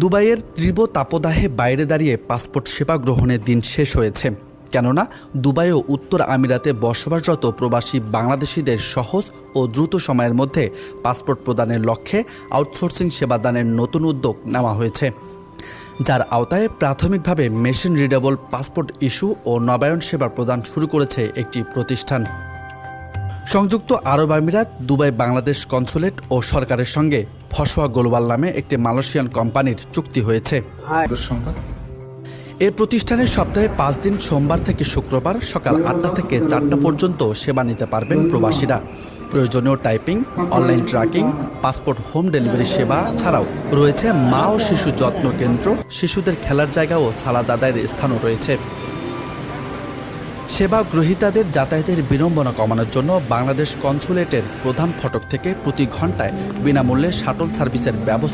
দুবাইয়ের তীব্র তাপদাহে বাইরে দাঁড়িয়ে পাসপোর্ট সেবা গ্রহণের দিন শেষ হয়েছে। কেননা, দুবাই ও উত্তর আমিরাতে বসবাসরত প্রবাসী বাংলাদেশিদের সহজ ও দ্রুত সময়ের মধ্যে পাসপোর্ট প্রদানের লক্ষ্যে আউটসোর্সিং সেবাদানের নতুন উদ্যোগ নেওয়া হয়েছে। যার আওতায় প্রাথমিকভাবে মেশিন রিডেবল পাসপোর্ট ইস্যু ও নবায়ন সেবা প্রদান শুরু করেছে একটি প্রতিষ্ঠান। সংযুক্ত আরব আমিরাত, দুবাই বাংলাদেশ কনসুলেট ও সরকারের সঙ্গে ফসোয়া গ্লোবাল নামে একটি মালয়েশিয়ান কোম্পানির চুক্তি হয়েছে। এ প্রতিষ্ঠানের সপ্তাহে পাঁচ দিন সোমবার থেকে শুক্রবার সকাল আটটা থেকে চারটা পর্যন্ত সেবা নিতে পারবেন প্রবাসীরা। প্রয়োজনীয় typing online tracking passport home delivery সেবা ছাড়াও রয়েছে মা ও শিশু যত্ন কেন্দ্র শিশুদের খেলার জায়গা ও সালাদ আদায়ের স্থানও রয়েছে। সেবা গ্রহীতাদের যাতায়াতের বিড়ম্বনা কমানোর জন্য বাংলাদেশ কনসুলেটের প্রধান ফটক থেকে প্রতি ঘন্টায় বিনামূল্যে শাটল সার্ভিসের ব্যবস্থা